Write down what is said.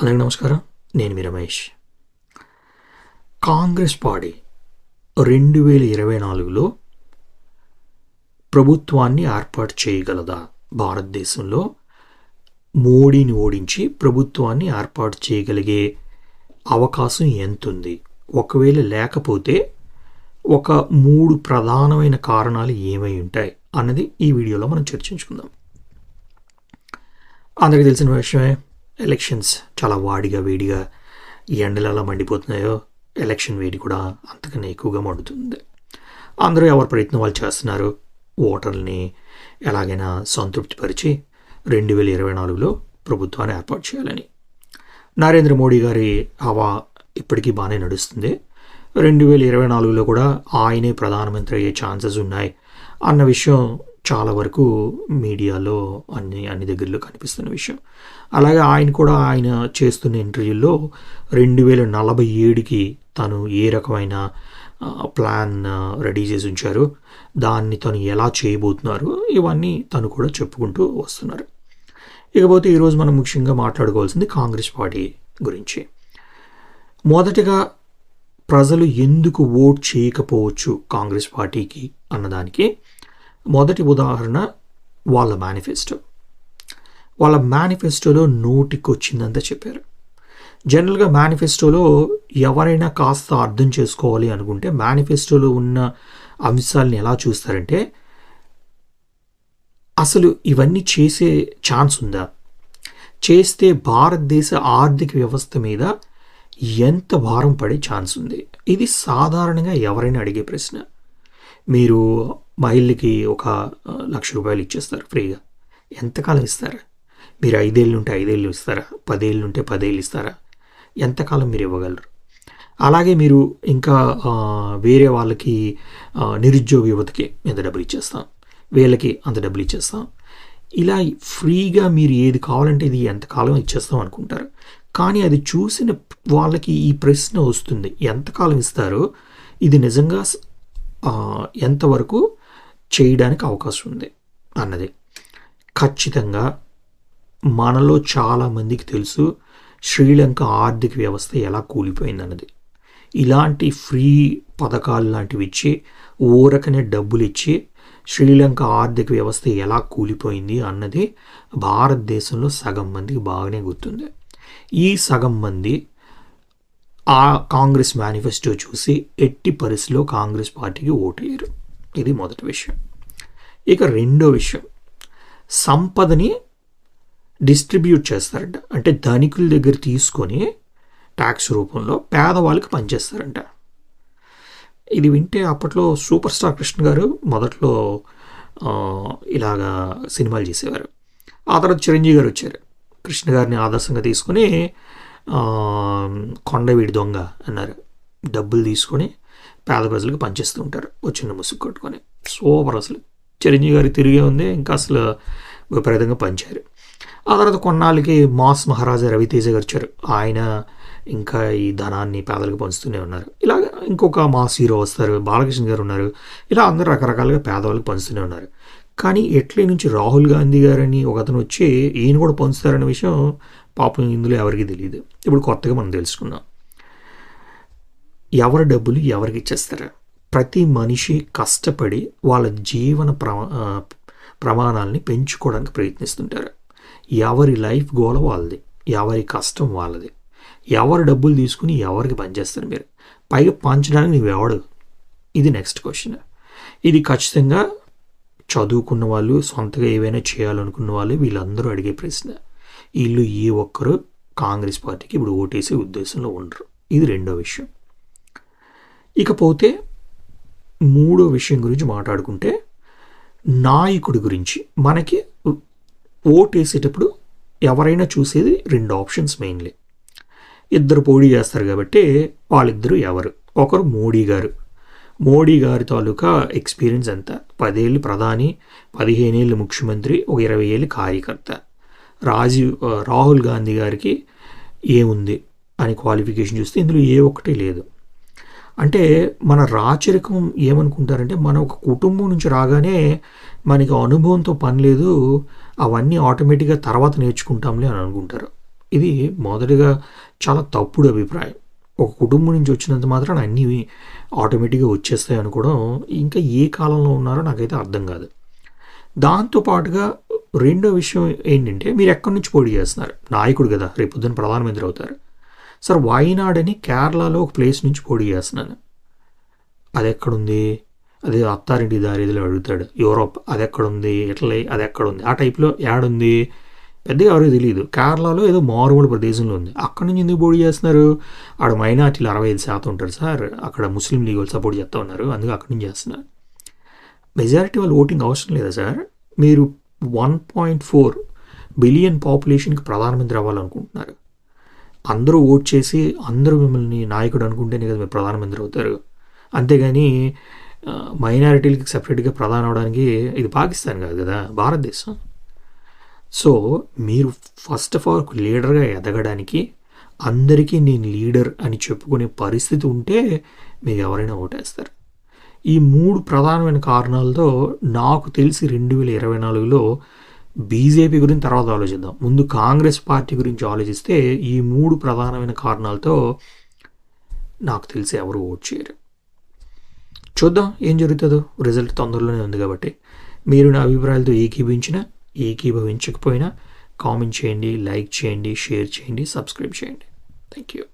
అందరికీ నమస్కారం. నేను మీ రమేష్. కాంగ్రెస్ పార్టీ రెండు వేల ఇరవై నాలుగులో ప్రభుత్వాన్ని ఏర్పాటు చేయగలదా? భారతదేశంలో మోడీని ఓడించి ప్రభుత్వాన్ని ఏర్పాటు చేయగలిగే అవకాశం ఎంతుంది? ఒకవేళ లేకపోతే ఒక మూడు ప్రధానమైన కారణాలు ఏమై ఉంటాయి అన్నది ఈ వీడియోలో మనం చర్చించుకుందాం. అందరికీ తెలిసిన విషయమే. ఎలక్షన్స్ చాలా వాడిగా వేడిగా ఈ ఎండలు ఎలా మండిపోతున్నాయో ఎలక్షన్ వేడి కూడా అంతకన్నా ఎక్కువగా మండుతుంది. అందరూ ఎవరి ప్రయత్నం వాళ్ళు చేస్తున్నారు? ఓటర్ని ఎలాగైనా సంతృప్తిపరిచి రెండు వేల ఇరవై నాలుగులో ప్రభుత్వాన్ని ఏర్పాటు చేయాలని. నరేంద్ర మోడీ గారి హవా ఇప్పటికీ బాగానే నడుస్తుంది. రెండు వేల ఇరవై నాలుగులో కూడా ఆయనే ప్రధానమంత్రి అయ్యే ఛాన్సెస్ ఉన్నాయి అన్న విషయం చాలా వరకు మీడియాలో అన్ని అన్ని దగ్గరలో కనిపిస్తున్న విషయం. అలాగే ఆయన కూడా ఆయన చేస్తున్న ఇంటర్వ్యూలో రెండు వేల నలభై ఏడుకి తను ఏ రకమైన ప్లాన్ రెడీ చేసి ఉంచారు దాన్ని తను ఎలా చేయబోతున్నారు ఇవన్నీ తను కూడా చెప్పుకుంటూ వస్తున్నారు. ఇకపోతే ఈరోజు మనం ముఖ్యంగా మాట్లాడుకోవాల్సింది కాంగ్రెస్ పార్టీ గురించి. మొదటగా ప్రజలు ఎందుకు ఓట్ చేయకపోవచ్చు కాంగ్రెస్ పార్టీకి అన్నదానికి? మొదటి ఉదాహరణ వాళ్ళ మేనిఫెస్టో వాళ్ళ మేనిఫెస్టోలో నోటికొచ్చిందంత చెప్పారు. జనరల్గా మేనిఫెస్టోలో ఎవరైనా కాస్త అర్థం చేసుకోవాలి అనుకుంటే మేనిఫెస్టోలో ఉన్న అంశాలని ఎలా చూస్తారంటే అసలు ఇవన్నీ చేసే ఛాన్స్ ఉందా? చేస్తే భారతదేశ ఆర్థిక వ్యవస్థ మీద ఎంత భారం పడే ఛాన్స్ ఉంది? ఇది సాధారణంగా ఎవరైనా అడిగే ప్రశ్న. మీరు మహిళకి ఒక లక్ష రూపాయలు ఇచ్చేస్తారు ఫ్రీగా. ఎంతకాలం ఇస్తారా? మీరు ఐదేళ్ళు ఉంటే ఐదేళ్ళు ఇస్తారా? పదేళ్ళు ఉంటే పదేళ్ళు ఇస్తారా? ఎంతకాలం మీరు ఇవ్వగలరు? అలాగే మీరు ఇంకా వేరే వాళ్ళకి నిరుద్యోగ యువతకి ఎంత డబ్బులు ఇచ్చేస్తాం? వీళ్ళకి అంత డబ్బులు ఇచ్చేస్తాం? ఇలా ఫ్రీగా మీరు ఏది కావాలంటే ఇది ఎంతకాలం ఇచ్చేస్తాం అనుకుంటారు. కానీ అది చూసిన వాళ్ళకి ఈ ప్రశ్న వస్తుంది. ఎంతకాలం ఇస్తారో? ఇది నిజంగా ఎంతవరకు చేయడానికి అవకాశం ఉంది అన్నది. ఖచ్చితంగా మనలో చాలామందికి తెలుసు శ్రీలంక ఆర్థిక వ్యవస్థ ఎలా కూలిపోయిందన్నది ఇలాంటి ఫ్రీ పథకాలు లాంటివి ఇచ్చి ఊరకనే డబ్బులు ఇచ్చి శ్రీలంక ఆర్థిక వ్యవస్థ ఎలా కూలిపోయింది అన్నది భారతదేశంలో సగం మందికి బాగానే గుర్తుంది. ఈ సగం మంది ఆ కాంగ్రెస్ మేనిఫెస్టో చూసి ఎట్టి పరిస్థితిలో కాంగ్రెస్ పార్టీకి ఓటేయరు. ఇది మొదటి విషయం. ఇక రెండో విషయం. సంపదని డిస్ట్రిబ్యూట్ చేస్తారంట. అంటే ధనికుల దగ్గర తీసుకొని ట్యాక్స్ రూపంలో పేదవాళ్ళకి పనిచేస్తారంట. ఇది వింటే అప్పట్లో సూపర్ స్టార్ కృష్ణ గారు మొదట్లో ఇలాగా సినిమాలు చేసేవారు. ఆ తర్వాత చిరంజీవి గారు వచ్చారు. కృష్ణ గారిని ఆదర్శంగా తీసుకొని కొండవీడి దొంగ అన్నారు. డబ్బులు తీసుకొని పేద ప్రజలకు పనిచేస్తూ ఉంటారు వచ్చిన ముసుగు కట్టుకొని. సూపర్ అసలు. చిరంజీవి గారికి తిరిగే ఉంది ఇంకా అసలు విపరీతంగా పంచారు. ఆ తర్వాత కొన్నాళ్ళకి మాస్ మహారాజా రవితేజ గారు వచ్చారు. ఆయన ఇంకా ఈ ధనాన్ని పేదలకు పంచుతూనే ఉన్నారు. ఇలాగ ఇంకొక మాస్ హీరో వస్తారు. బాలకృష్ణ గారు ఉన్నారు. ఇలా అందరూ రకరకాలుగా పేదవాళ్ళకి పంచుతూనే ఉన్నారు. కానీ ఎట్లీ నుంచి రాహుల్ గాంధీ గారని ఒక అతను వచ్చి ఈయన కూడా పంచుతారనే విషయం పాపం ఇందులో ఎవరికి తెలియదు ఇప్పుడు కొత్తగా మనం తెలుసుకుందాం. ఎవరి డబ్బులు ఎవరికి ఇచ్చేస్తారు? ప్రతి మనిషి కష్టపడి వాళ్ళ జీవన ప్రమా ప్రమాణాలని పెంచుకోవడానికి ప్రయత్నిస్తుంటారు. ఎవరి లైఫ్ గోల వాళ్ళది ఎవరి కష్టం వాళ్ళది. ఎవరి డబ్బులు తీసుకుని ఎవరికి పనిచేస్తారు మీరు? పైగా పంచడానికి నువ్వెవడు ఇది నెక్స్ట్ క్వశ్చన్ ఇది ఖచ్చితంగా చదువుకున్న వాళ్ళు సొంతగా ఏవైనా చేయాలనుకున్న వాళ్ళు వీళ్ళందరూ అడిగే ప్రశ్న. వీళ్ళు ఏ ఒక్కరు కాంగ్రెస్ పార్టీకి ఇప్పుడు ఓటేసే ఉద్దేశంలో ఉండరు. ఇది రెండో విషయం. ఇకపోతే మూడో విషయం గురించి మాట్లాడుకుంటే నాయకుడి గురించి మనకి ఓటేసేటప్పుడు వేసేటప్పుడు ఎవరైనా చూసేది రెండు ఆప్షన్స్ మెయిన్లీ. ఇద్దరు పోటీ చేస్తారు కాబట్టి వాళ్ళిద్దరూ ఎవరు? ఒకరు మోడీ గారు. మోడీ గారి తాలూకా ఎక్స్పీరియన్స్ ఎంత? పదేళ్ళు ప్రధాని పదిహేనేళ్ళు ముఖ్యమంత్రి ఒక ఇరవై ఏళ్ళు కార్యకర్త. రాజీవ్ రాహుల్ గాంధీ గారికి ఏముంది అని క్వాలిఫికేషన్ చూస్తే ఇందులో ఏ ఒక్కటి లేదు. అంటే మన రాచరికం ఏమనుకుంటారంటే మన ఒక కుటుంబం నుంచి రాగానే మనకి అనుభవంతో పని లేదు అవన్నీ ఆటోమేటిక్గా తర్వాత నేర్చుకుంటాంలే అని అనుకుంటారు. ఇది మొదటిగా చాలా తప్పుడు అభిప్రాయం. ఒక కుటుంబం నుంచి వచ్చినంత మాత్రం అన్నీ ఆటోమేటిక్గా వచ్చేస్తాయి అనుకోవడం ఇంకా ఏ కాలంలో ఉన్నారో నాకైతే అర్థం కాదు. దాంతోపాటుగా రెండో విషయం ఏంటంటే మీరు ఎక్కడి నుంచి పోటీ చేస్తున్నారు? నాయకుడు కదా రేపు పొద్దున్న ప్రధానమంత్రి అవుతారు. సార్ వాయినాడ్ అని కేరళలో ఒక ప్లేస్ నుంచి పోటీ చేస్తున్నాను. అది ఎక్కడుంది అదే అత్తారింటి దారిదిలో అడుగుతాడు. యూరోప్ అది ఎక్కడుంది ఇటలీ అది ఎక్కడుంది ఆ టైప్లో యాడుంది? పెద్దగా ఎవరికి తెలియదు కేరళలో ఏదో మారుమూల ప్రదేశంలో ఉంది. అక్కడ నుంచి ఎందుకు పోటీ చేస్తున్నారు? ఆడ మైనార్టీలు అరవై ఐదు శాతం ఉంటారు సార్. అక్కడ ముస్లిం లీగ్ వాళ్ళు సపోర్ట్ చేస్తూ ఉన్నారు. అందుకే అక్కడి నుంచి చేస్తున్నారు. మెజారిటీ వాళ్ళు ఓటింగ్ అవసరం లేదా సార్? మీరు వన్ పాయింట్ ఫోర్ బిలియన్ పాపులేషన్కి ప్రధానమంత్రి అవ్వాలనుకుంటున్నారు. అందరూ ఓట్ చేసి అందరూ మిమ్మల్ని నాయకుడు అనుకుంటేనే కదా మీరు ప్రధానమంత్రి అవుతారు. అంతేగాని మైనారిటీలకి సపరేట్గా ప్రధానం అవడానికి ఇది పాకిస్తాన్ కాదు కదా భారతదేశం. సో మీరు ఫస్ట్ ఆఫ్ ఆల్ లీడర్గా ఎదగడానికి అందరికీ నేను లీడర్ అని చెప్పుకునే పరిస్థితి ఉంటే మీరు ఎవరైనా ఓటేస్తారు. ఈ మూడు ప్రధానమైన కారణాలతో నాకు తెలిసి రెండు వేల ఇరవై నాలుగులో బీజేపీ గురించి తర్వాత ఆలోచిద్దాం. ముందు కాంగ్రెస్ పార్టీ గురించి ఆలోచిస్తే ఈ మూడు ప్రధానమైన కారణాలతో నాకు తెలిసి ఎవరు ఓట్ చేయరు. చూద్దాం ఏం జరుగుతుందో. రిజల్ట్ తొందరలోనే ఉంది కాబట్టి. మీరు నా అభిప్రాయాలతో ఏకీభించినా ఏకీభవించకపోయినా కామెంట్ చేయండి లైక్ చేయండి షేర్ చేయండి సబ్స్క్రైబ్ చేయండి. Thank you